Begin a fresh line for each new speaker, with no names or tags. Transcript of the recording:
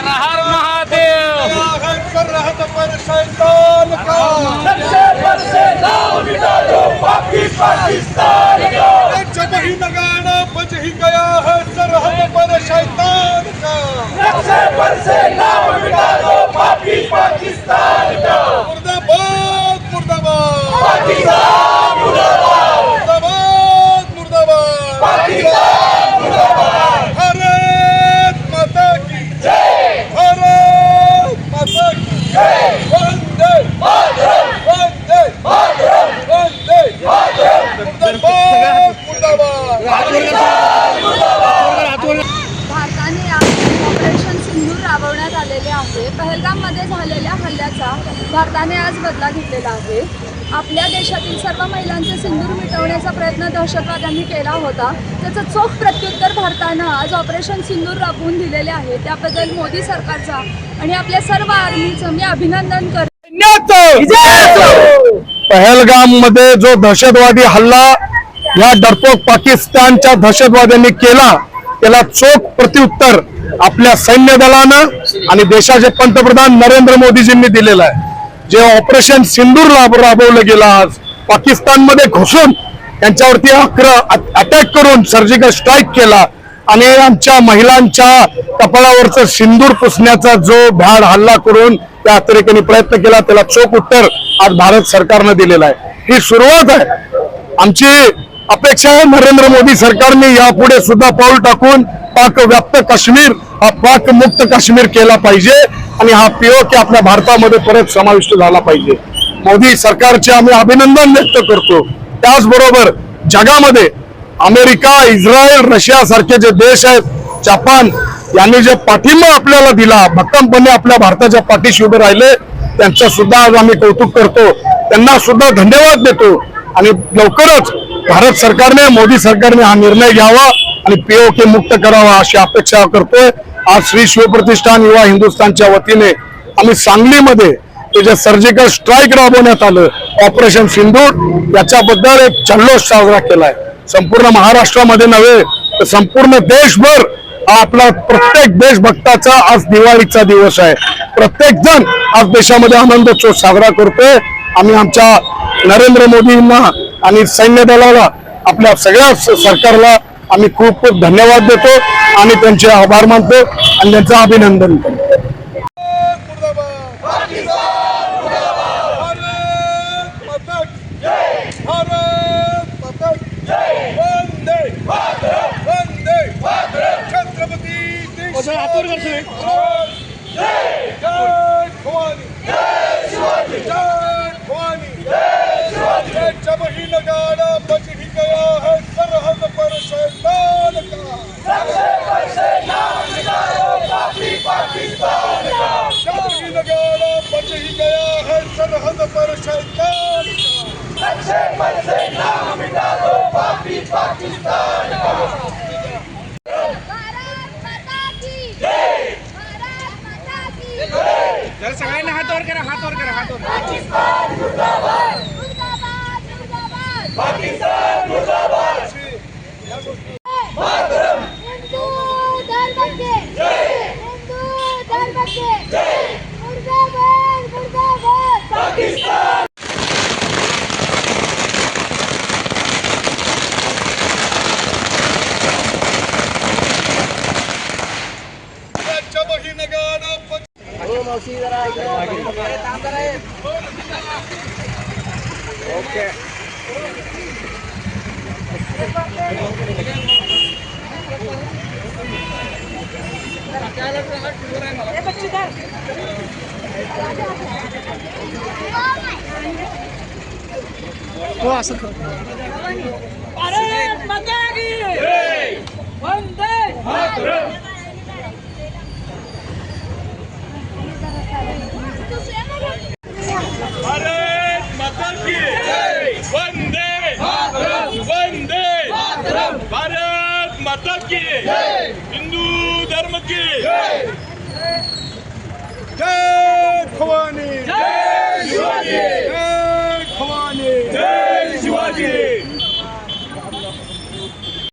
हर हर महादेव कर रहा था पर शैतान का सबसे सबसे नाम मिटा दो पाकी पाकिस्तान का जब ही लगाना बज ही गया है सरहद पर शैतान का सबसे सबसे नाम मिटा दो पाकी पाकिस्तान का मुर्दाबाद मुर्दाबाद
पाकिस्तान आलेले आहे. पहलगाममध्ये झालेल्या हल्ल्याचा भारताने आज बदला घेतलेला आहे. आपल्या देशातील सर्व महिलांचे सिंदूर मिटवण्याचा प्रयत्न दहशतवाद्यांनी केला होता. त्याचं चोख प्रत्युत्तर भारतानं आज ऑपरेशन सिंदूर राबवून दिलेले आहे. त्याबद्दल मोदी सरकारचा आणि आपल्या सर्व आर्मीचं मी अभिनंदन करते.
पहलगाममध्ये जो दहशतवादी हल्ला या डरपोक पाकिस्तानच्या दहशतवाद्यांनी केला त्याला चोख प्रत्युत्तर आपल्या सैन्य दलानं आणि देशाचे पंतप्रधान नरेंद्र मोदीजींनी दिलेलं आहे. जे ऑपरेशन सिंदूर राब राबवलं गेलं आज पाकिस्तानमध्ये घुसून त्यांच्यावरती अक्र अटॅक करून सर्जिकल स्ट्राईक केला आणि आमच्या महिलांच्या कपाळावरचं सिंदूर पुसण्याचा जो भ्याड हल्ला करून त्या अतिरेक्यांनी प्रयत्न केला त्याला चोख उत्तर आज भारत सरकारनं दिलेलं आहे. ही सुरुवात आहे. आमची अपेक्षा आहे नरेंद्र मोदी सरकारने यापुढे सुद्धा पाऊल टाकून पाक व्याप्त काश्मीर हा पाक मुक्त काश्मीर केला पाहिजे आणि हा पीओके आपल्या भारतामध्ये परत समाविष्ट झाला पाहिजे. मोदी सरकारचे आम्ही अभिनंदन व्यक्त करतो. त्याचबरोबर जगामध्ये अमेरिका इस्रायल रशिया सारखे जे देश आहेत जपान यांनी जे पाठिंबा आपल्याला दिला भक्कमपणे आपल्या भारताच्या पाठीशी उभे राहिले त्यांचं सुद्धा आज आम्ही कौतुक करतो. त्यांना सुद्धा धन्यवाद देतो. आणि लवकरच भारत सरकारने मोदी सरकारने हा निर्णय घ्यावा आणि पीओके मुक्त करावा अशी अपेक्षा करतोय. आज श्री शिवप्रतिष्ठान युवा हिंदुस्थानच्या वतीने आम्ही सांगलीमध्ये ते जे सर्जिकल स्ट्राईक राबवण्यात आलं ऑपरेशन सिंधूर याच्याबद्दल एक जल्लोष साजरा केलाय. संपूर्ण महाराष्ट्रामध्ये नव्हे तर संपूर्ण देशभर हा आपला प्रत्येक देशभक्ताचा आज दिवाळीचा दिवस आहे. प्रत्येक जण आज देशामध्ये आनंदोत्सव साजरा करतोय. आम्ही आमच्या नरेंद्र मोदींना आणि सैन्य दलाला आपल्या सगळ्या स- सरकारला आम्ही खूप खूप धन्यवाद देतो आणि त्यांचे आभार मानतो आणि त्यांचं अभिनंदन करतो
भारत माता की भारत माता की वंदे वंदे छत्रपती जय भवानी जय भवानी जय जब ही लगाना बच ही गया है सरहद पर शैतान का जब ही लगाना बच ही गया है सरहद पर शैतान का
भारत माता की भारत माता की
जरा सगळ्यांना हात वर करा हात वर करा हात वर
बच
भारत माता की वंदे
भारत माता की वंदे वंदे भारत माता की हिंदू धर्म